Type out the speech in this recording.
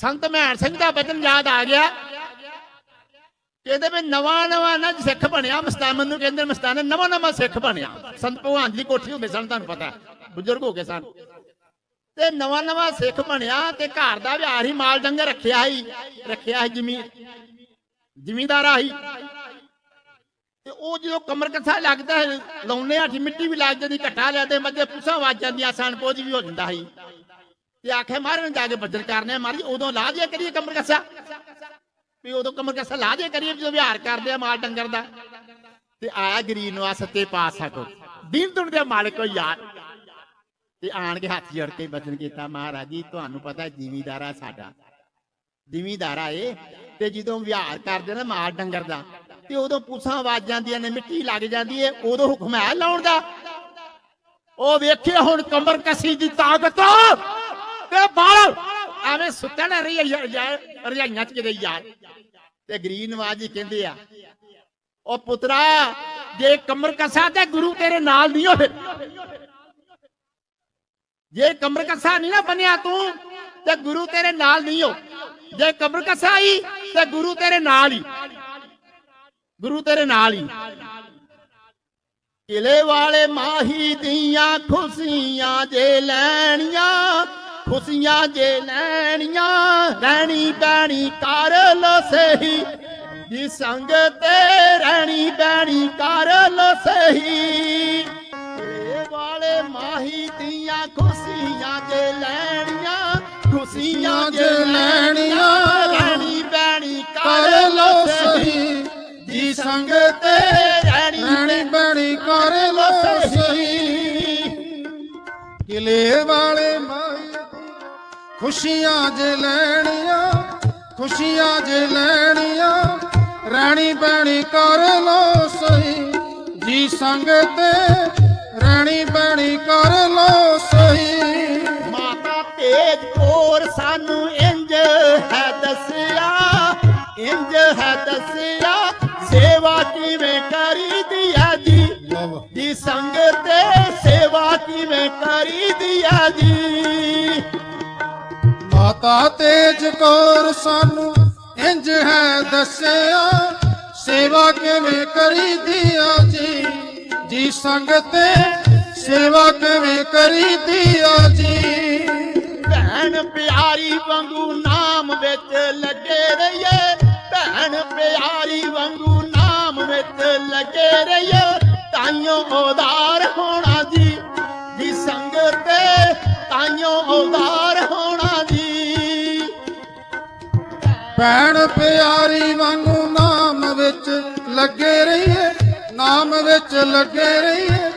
ਸੰਤ ਮਹਿਣ ਸਿੰਘ ਦਾ ਬਚਨ ਯਾਦ ਆ ਗਿਆ। ਕਹਿੰਦੇ ਵੀ ਨਵਾਂ ਨਵਾਂ ਨਾ ਸਿੱਖ ਬਣਿਆ ਮਸਤਾਨ ਨੂੰ ਕਹਿੰਦੇ ਮਸਤਾਨ ਨਵਾਂ ਨਵਾਂ ਸਿੱਖ ਬਣਿਆ। ਸੰਤ ਭਗਵਾਨ ਦੀ ਕੋਠੀ ਹੁੰਦੇ ਸਨ ਤੁਹਾਨੂੰ ਪਤਾ ਬਜ਼ੁਰਗ ਹੋ ਗਏ ਸਨ। ਤੇ ਨਵਾਂ ਨਵਾਂ ਸਿੱਖ ਬਣਿਆ ਤੇ ਘਰ ਦਾ ਵਿਹਾਰ ਹੀ ਮਾਲ ਡੰਗਰ ਰੱਖਿਆ ਹੀ ਰੱਖਿਆ ਸੀ ਜ਼ਮੀਨ ਜ਼ਿਮੀਂਦਾਰ ਆਹੀ। ਤੇ ਉਹ ਜਦੋਂ ਕਮਰ ਕੱਥਾ ਲੱਗਦਾ ਹੈ, ਲਾਉਨੇ ਆਠੀ ਮਿੱਟੀ ਵੀ ਲੱਗ ਜਾਂਦੀ ਘੱਟਾ ਲਿਆ ਤੇ ਮੱਝੇ ਪੁੱਛਾਂ ਵੱਜ ਜਾਂਦੀਆਂ ਸਣ ਪੋਜ ਵੀ ਹੋ ਜਾਂਦਾ ਸੀ। ਤੇ ਆਖੇ ਮਾਰਨ ਜਾ ਕੇ ਬੱਜਰ ਕਰਨੇ ਆ, ਮਾਰੀ ਉਦੋਂ ਲਾ ਦਿਆ ਕਰੀਏ ਕਮਰ ਕੱਸਾ। ਵੀ ਉਦੋਂ ਕਮਰ ਕੱਸਾ ਲਾ ਦਿਆ ਕਰੀਏ ਜਦੋਂ ਵਿਹਾਰ ਕਰਦੇ ਆ ਮਾਲ ਡੰਗਰ ਦਾ। ਤੇ ਆਇਆ ਗਰੀਬ ਨਵਾਜ ਸੱਤੇ ਪਾਤਸ਼ਾਹ ਕੋ ਦੀਨ ਦੁਨ ਦੇ ਮਾਲਕ ਕੋ ਯਾਰ। ਤੇ ਆਣ ਕੇ ਹੱਥ ਜੋੜ ਕੇ ਬਚਨ ਕੀਤਾ ਮਹਾਰਾਜ ਜੀ ਤੁਹਾਨੂੰ ਪਤਾ ਜ਼ਿਮੀਦਾਰਾ ਸਾਡਾ। ਜ਼ਿਮੀਦਾਰਾ ਏ ਤੇ ਜਦੋਂ ਵਿਹਾਰ ਕਰਦੇ ਨੇ ਮਾਲ ਡੰਗਰ ਦਾ ਤੇ ਉਦੋਂ ਪੁੱਛਾਂ ਵੱਜ ਜਾਂਦੀਆਂ ਨੇ ਮਿੱਟੀ ਲੱਗ ਜਾਂਦੀ ਏ ਉਦੋਂ ਹੁਕਮ ਹੈ ਲਾਉਣ ਦਾ। ਉਹ ਵੇਖਿਆ ਹੁਣ ਕਮਰ ਕਸੀ ਦੀ ਤਾਕਤ। ਤੇ ਬਾਲ ਐਵੇਂ ਸੁੱਤਣ ਰਹੀ ਰਜਾਈਆਂ ਚ ਕਿਤੇ ਯਾਰ। ਤੇ ਗਰੀਬ ਨਵਾਜ ਜੀ ਕਹਿੰਦੇ ਆ ਉਹ ਪੁੱਤਰਾ, ਜੇ ਕਮਰ ਕਸਾ ਤੇ ਗੁਰੂ ਤੇਰੇ ਨਾਲ ਨਹੀਂ ਹੋਵੇ। ਜੇ ਕਮਰ ਕਸਾ ਨਹੀਂ ਨਾ ਬਣਿਆ ਤੂੰ, ਤੇ ਗੁਰੂ ਤੇਰੇ ਨਾਲ ਨਹੀਂ ਹੋ। ਜੇ ਕਮਰ ਕਸਾ ਹੀ ਤੇ ਗੁਰੂ ਤੇਰੇ ਨਾਲ ਹੀ। ਗੁਰੂ ਤੇਰੇ ਨਾਲ ਹੀ। ਕਿਲੇ ਵਾਲੇ ਮਾਹੀ ਦੀਆਂ ਖੁਸ਼ੀਆਂ ਜੇ ਲੈਣੀਆਂ ਖੁਸ਼ੀਆਂ ਜੇ ਲੈਣੀਆਂ ਰਹਿਣੀ ਬੈਣੀ ਕਰ ਲੋ ਸਹੀ। ਜੀ ਸੰਗ ਤੇ ਰਹਿਣੀ ਬੈਣੀ ਕਰ ਲੋ ਸਹੀ। ਵਾਲੇ ਮਾਹੀ ਦੀਆਂ ਖੁਸ਼ੀਆਂ ਜੇ ਲੈਣੀਆਂ ਖੁਸ਼ੀਆਂ ਜੇ ਲੈਣੀਆਂ ਰਹਿਣੀ ਬੈਣੀ ਕਰ ਲੋ ਸਹੀ। ਜੀ ਸੰਗ ਤੇ ਰਹਿਣੀ ਬਣੀ ਕਰ ਲੋ ਸਹੀ। ਕਿਲੇ ਵਾਲੇ ਮਾਈ ਖੁਸ਼ੀਆਂ ਜੇ ਲੈਣੀਆਂ ਖੁਸ਼ੀਆਂ ਜੇ ਲੈਣੀਆਂ ਰਹਿਣੀ ਬਣੀ ਕਰ ਲੋ ਸਹੀ। ਜੀ ਸੰਗ ਤੇ ਰਹਿਣੀ ਬਣੀ ਕਰ ਲੋ ਸਹੀ। ਮਾਤਾ ਤੇਜ ਕੋਰ ਸਾਨੂੰ ਇੰਜ ਹੈ ਦੱਸਿਆ ਇੰਜ ਹੈ ਦੱਸਿਆ ਸੇਵਾ ਕਿਵੇਂ ਕਰੀਦੀ ਆ ਜੀ? ਦੀ ਸੰਗ ਤੇ ਸੇਵਾ ਕਿਵੇਂ ਕਰੀਦੀ ਆ ਜੀ? ਮਾਤਾ ਤੇਜ ਕੌਰ ਸਾਨੂੰ ਇੰਜ ਹੈ ਦੱਸਿਆ, ਸੇਵਾ ਕਿਵੇਂ ਕਰੀਦੀ ਆ ਜੀ? ਜੀ ਸੰਗਤੇ ਸੇਵਾ ਕਿਵੇਂ ਕਰੀਦੀ ਆ ਜੀ? ਭੈਣ ਪਿਆਰੀ ਵਾਂਗੂ ਨਾਮ ਵਿੱਚ ਲੱਗੇ ਰਹੀਏ। ਭੈਣ ਪਿਆਰੀ ਵਾਂਗੂ ਨਾਮ ਵਿੱਚ ਲੱਗੇ ਰਹੀਏ। ਤਾਈਓ ਉਦਾਰ ਹੋਣਾ ਜੀ। ਜੀ ਸੰਗਤ ਤਾਈਓ ਉਦਾਰ ਭੈਣ ਪਿਆਰੀ ਵਾਂਗੂ ਨਾਮ ਵਿੱਚ ਲੱਗੇ ਰਹੀਏ ਨਾਮ ਵਿੱਚ ਲੱਗੇ ਰਹੀਏ।